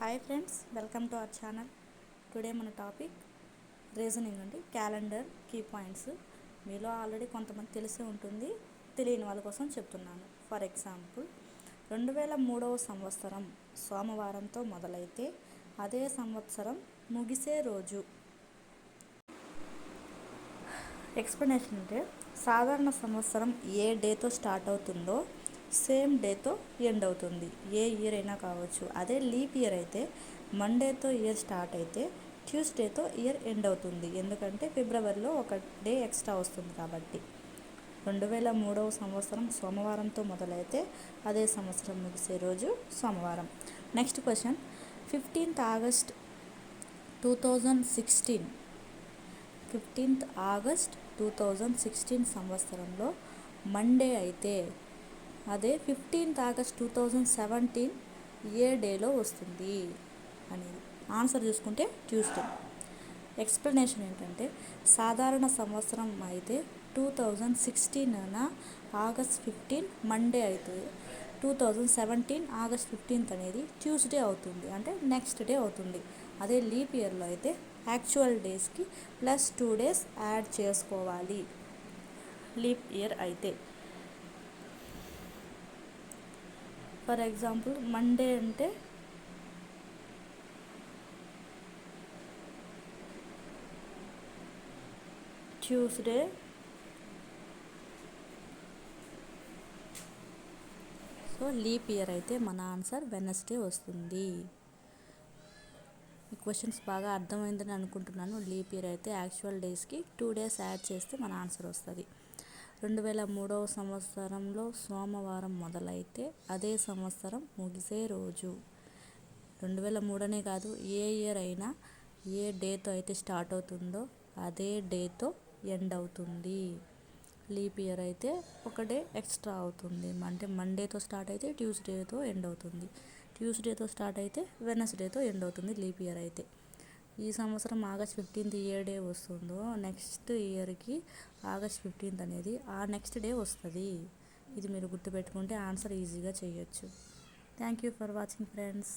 Hi friends welcome to our channel. Today మన topic reasoning అండి calendar key points. మీలో already కొంతమంది తెలిసే ఉంటుంది తెలియని వాళ్ళ కోసం చెప్తున్నాను. ఫర్ ఎగ్జాంపుల్ రెండు వేల మూడవ సంవత్సరం సోమవారంతో మొదలైతే అదే సంవత్సరం ముగిసే రోజు. ఎక్స్ప్లెనేషన్ అంటే సాధారణ సంవత్సరం ఏ డేతో స్టార్ట్ అవుతుందో సేమ్ డేతో ఎండ్ అవుతుంది. ఏ ఇయర్ అయినా కావచ్చు. అదే లీప్ ఇయర్ అయితే మండేతో ఇయర్ స్టార్ట్ అయితే ట్యూస్డేతో ఇయర్ ఎండ్ అవుతుంది. ఎందుకంటే ఫిబ్రవరిలో ఒక డే ఎక్స్ట్రా వస్తుంది కాబట్టి. రెండు వేల మూడవ సంవత్సరం సోమవారంతో మొదలైతే అదే సంవత్సరం ముగిసే రోజు సోమవారం. Next question. Fifteenth August two thousand sixteen. Fifteenth August two thousand sixteen సంవత్సరంలో మండే అయితే అదే fifteenth August two thousand seventeen ఏ డేలో వస్తుంది అనేది. ఆన్సర్ చూసుకుంటే ట్యూస్డే. ఎక్స్ప్లెనేషన్ ఏంటంటే సాధారణ సంవత్సరం అయితే two thousand sixteen August fifteen Monday అవుతుంది two thousand seventeen August fifteenth అనేది ట్యూస్డే అవుతుంది. అంటే నెక్స్ట్ డే అవుతుంది. అదే లీప్ ఇయర్లో అయితే యాక్చువల్ డేస్కి ప్లస్ టూ డేస్ యాడ్ చేసుకోవాలి. లీప్ ఇయర్ అయితే. ఫర్ ఎగ్జాంపుల్ మండే అంటే ట్యూస్డే. సో లీప్ ఇయర్ అయితే మన ఆన్సర్ వెనస్డే వస్తుంది. ఈ క్వశ్చన్స్ బాగా అర్థమైందని అనుకుంటున్నాను. లీప్ ఇయర్ అయితే యాక్చువల్ డేస్కి టూ డేస్ యాడ్ చేస్తే మన ఆన్సర్ వస్తుంది. రెండు వేల మూడవ సంవత్సరంలో సోమవారం మొదలైతే అదే సంవత్సరం ముగిసే రోజు. రెండు వేల మూడనే కాదు ఏ ఇయర్ అయినా ఏ డేతో అయితే స్టార్ట్ అవుతుందో అదే డేతో ఎండ్ అవుతుంది. లీప్ ఇయర్ అయితే ఒక డే ఎక్స్ట్రా అవుతుంది. అంటే మండేతో స్టార్ట్ అయితే ట్యూస్డేతో ఎండ్ అవుతుంది. ట్యూస్డేతో స్టార్ట్ అయితే వెనస్డేతో ఎండ్ అవుతుంది లీప్ ఇయర్ అయితే. ఈ సంవత్సరం ఆగస్ట్ ఫిఫ్టీన్త్ ఏ డే వస్తుందో నెక్స్ట్ ఇయర్కి ఆగస్ట్ ఫిఫ్టీన్త్ అనేది ఆ నెక్స్ట్ డే వస్తుంది. ఇది మీరు గుర్తుపెట్టుకుంటే ఆన్సర్ ఈజీగా చేయొచ్చు. Thank you for watching friends